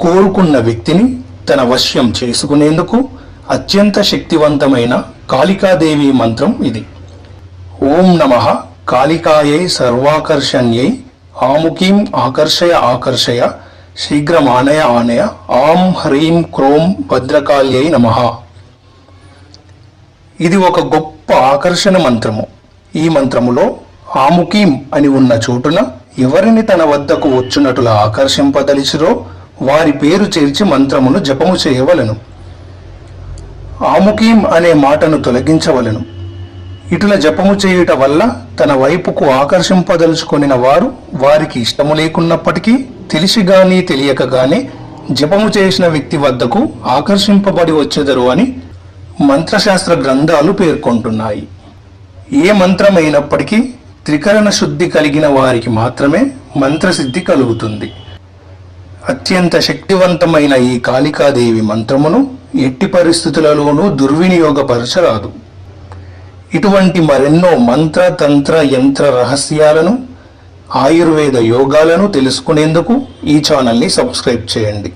కోరుకున్న వ్యక్తిని తన వశ్యం చేసుకునేందుకు అత్యంత శక్తివంతమైన కాళికాదేవి మంత్రం ఇది. ఓం నమ కాళికాయై సర్వాకర్షణ్యై ఆముకీం ఆకర్షయ ఆకర్షయ శీఘ్రమానయ ఆనయ ఆం హ్రీం క్రోం భద్రకాళ్యై నమ. ఇది ఒక గొప్ప ఆకర్షణ మంత్రము. ఈ మంత్రములో ఆముకీం అని ఉన్న చోటున ఎవరిని తన వద్దకు వచ్చినట్లు ఆకర్షింపదలిచిరో వారి పేరు చేర్చి మంత్రమును జపము చేయవలెను. ఆముఖీం అనే మాటను తొలగించవలెను. ఇటుల జపము చేయుట వల్ల తన వైపుకు ఆకర్షింపదలుచుకొనిన వారు వారికి ఇష్టము లేకున్నప్పటికీ తెలిసి గాని తెలియక గాని జపము చేసిన వ్యక్తి వద్దకు ఆకర్షింపబడి వచ్చెదరు అని మంత్రశాస్త్ర గ్రంథాలు పేర్కొంటున్నాయి. ఏ మంత్రమైనప్పటికీ త్రికరణ శుద్ధి కలిగిన వారికి మాత్రమే మంత్రసిద్ధి కలుగుతుంది. అత్యంత శక్తివంతమైన ఈ కాళికాదేవి మంత్రమును ఎట్టి పరిస్థితులలోనూ దుర్వినియోగపరచరాదు. ఇటువంటి మరెన్నో మంత్ర తంత్ర యంత్ర రహస్యాలను ఆయుర్వేద యోగాలను తెలుసుకునేందుకు ఈ ఛానల్ని సబ్స్క్రైబ్ చేయండి.